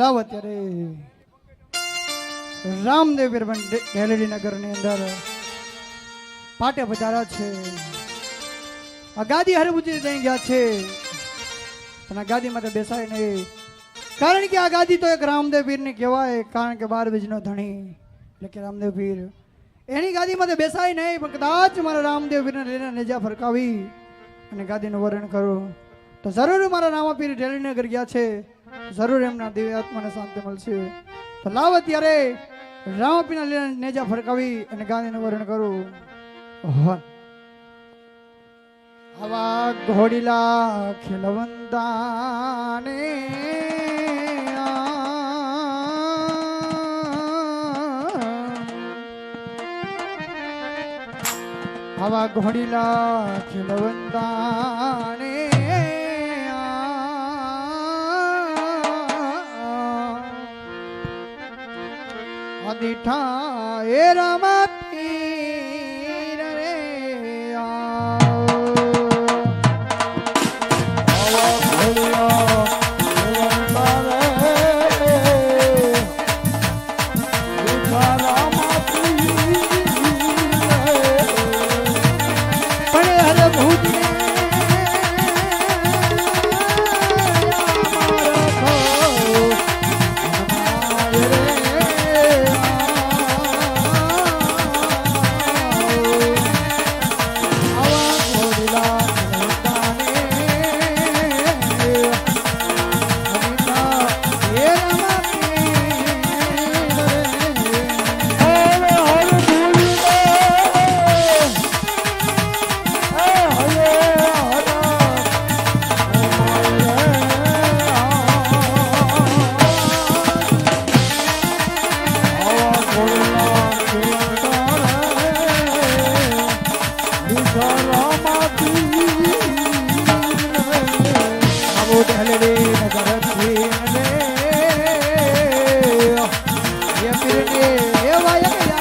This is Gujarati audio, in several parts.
લાવ અત્યારે. રામદેવ બિરબન ઢેલડી નગરની અંદર પાટે બજારા છે. આ ગાદી હરભુજી દઈ ગયા છે. પણ આ ગાદીમાં બેસાય નહીં. કારણ કે આ ગાદી તો એક રામદેવ પીરની કહેવાય, કારણ કે બાર બીજનો ધણી. એટલે કે રામદેવ પીર એની ગાદીમાં તો બેસાય નહીં, પણ કદાચ મારા રામદેવ પીરને લઈને નેજા ફરકાવી અને ગાદીનું વર્ણન કરું. તો જરૂર મારા રામાપીર ઢેલનગર ગયા છે. જરૂર એમના દિવ્ય આત્માને શાંતિ મળશે. તો લાવ અત્યારે રામાપીરના લીલા નેજા ફરકાવી અને ગાંધીનું વર્ણન કરું. આવા ઘોડીલા ખેલવંતાને આવા ઘોડીલા ખીલવંતાને અદિઠા એ રામા પીરને એવા એક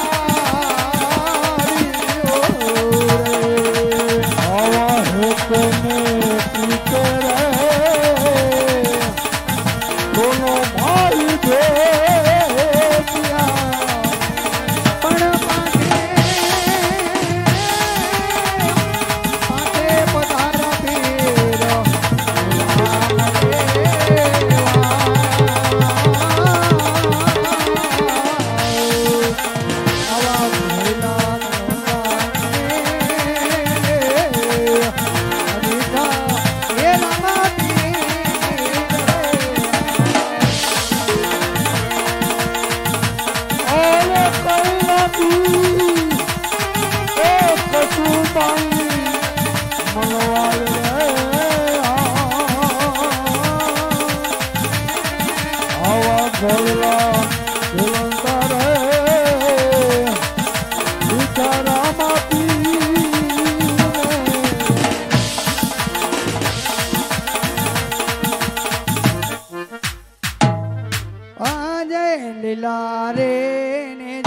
લીલા રે ને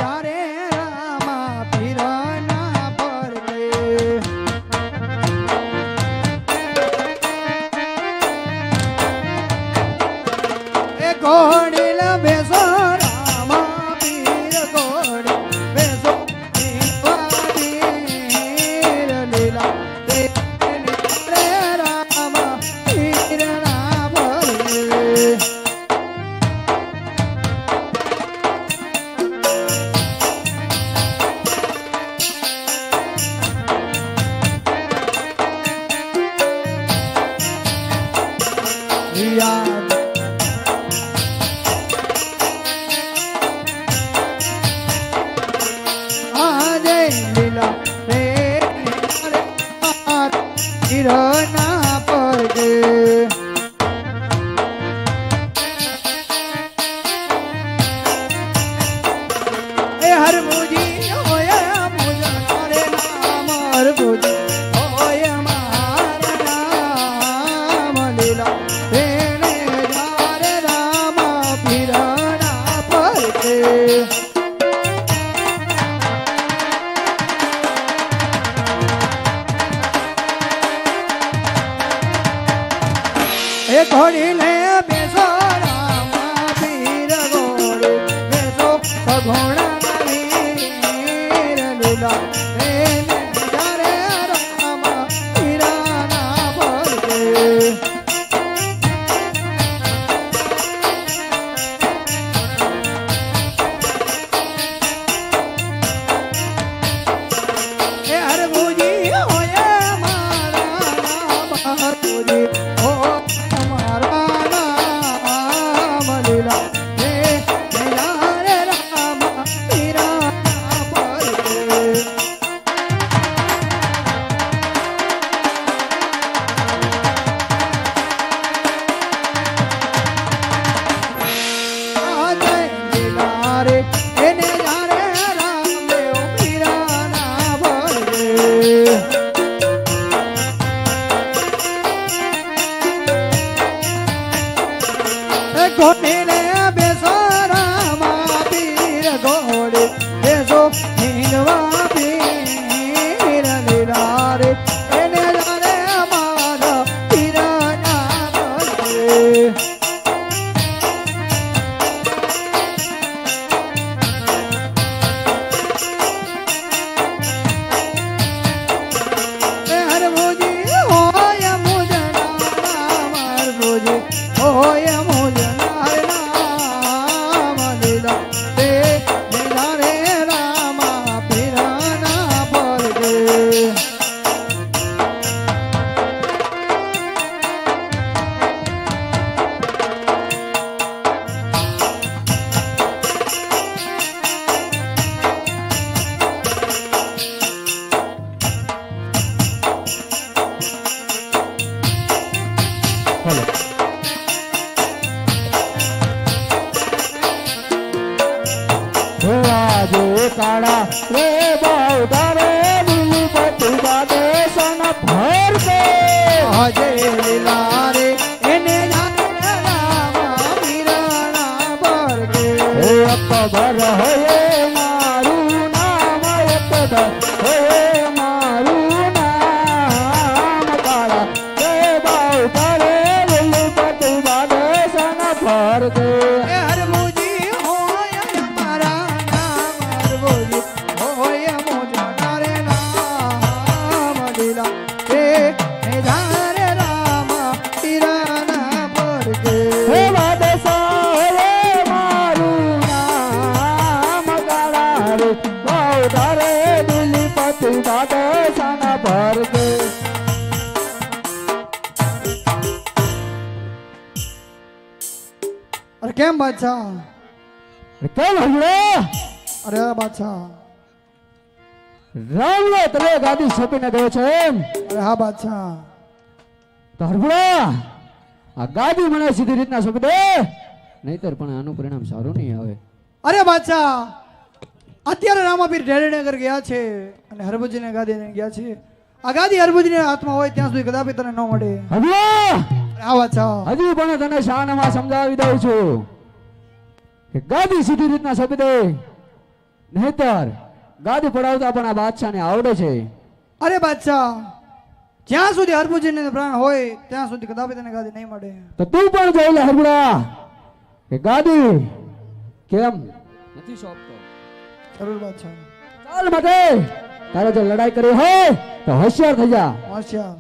মনের અકબર હે? બાદશાહ કેમ હમણે અરે બાદશાહ. રામલો તને ગાદી સોંપીને ગયો છે એમ? અરે હા બાદશાહ. તો હરભડા આ ગાદી મને સીધી રીતના સોંપી દે. નહીતર પણ આનું પરિણામ સારું નહીં આવે. અરે બાદશાહ અત્યારે રામાપીર ઢેરણેગર ગયા છે અને હરભુજીને ગાદી ગયા છે. આ ગાદી હરભુજીને હાથમાં હોય ત્યાં સુધી કદાપી તને ન મળે. હજી પણ તને શાનમાં સમજાવી દઉં છું. કે ગાદી સીધી રીતના સોંપી દે નહીતર ગાદી પડાવતા પણ આ બાદશાહને આવડે છે. અરે બાદશાહ જ્યાં સુધી હરભુજીને પ્રાણ હોય ત્યાં સુધી કદાપી તને ગાદી નહીં મળે. તો તું પણ જોઈ લે હરભડા કે ગાદી કેમ નથી સોંપતો. જરૂર બાદશાહ. ચાલ માટે તારે જો લડાઈ કરી હોય તો હોશિયાર થઈ જા. હોશિયાર.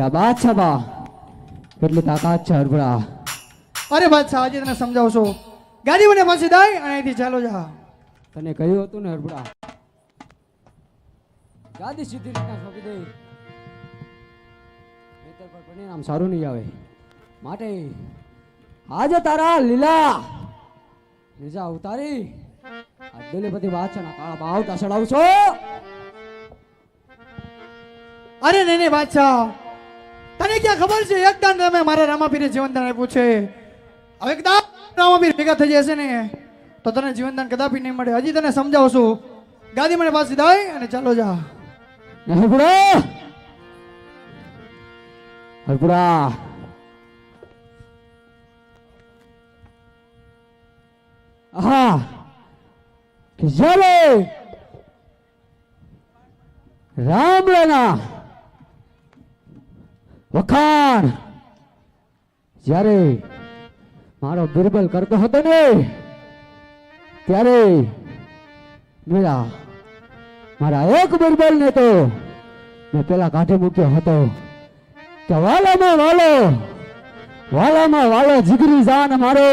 કે છે બા કેટલી તાકાત છે હરભરા. અરે બાદશાહ આજે તને સમજાવશો. ગાડી મને પાછી દાય અને અહીંથી ચાલો જા. તને કહ્યું હતું ને હરભરા. ગાદી સીધી રીતના સોંપી દઈ. નહીતર પર પરિણામ સારું નહીં આવે. માટે આજે તારા લીલા લીજા ઉતારી આ દિલીપતિ બાદશાહના કાળા બાવટા ચડાવશો અરે નહીં નહીં બાદશાહ. તને ક્યાં ખબર છે? એક દાન તમે મારા રામાપીરે જીવનદાન આપ્યું છે. હવે કદાચ રામાપીર ભેગા થઈ જશે ને, તો તને જીવનદાન કદાપી નહીં મળે. હજી તને સમજાવશું. ગાદી મને પાસે દાય અને ચાલો જા. હરપુડા હરપુડા હા ચાલો રામ રામલાના વખાણ. જ્યારે મારો બિરબલ કરતો હતો ને, ત્યારે મેરા, મારા એક બિરબલ ને તો મેં પેલા કાઢી મૂક્યો હતો. કે વાલામાં વાલો વાલામાં વાલો જીગરી જાન મારો.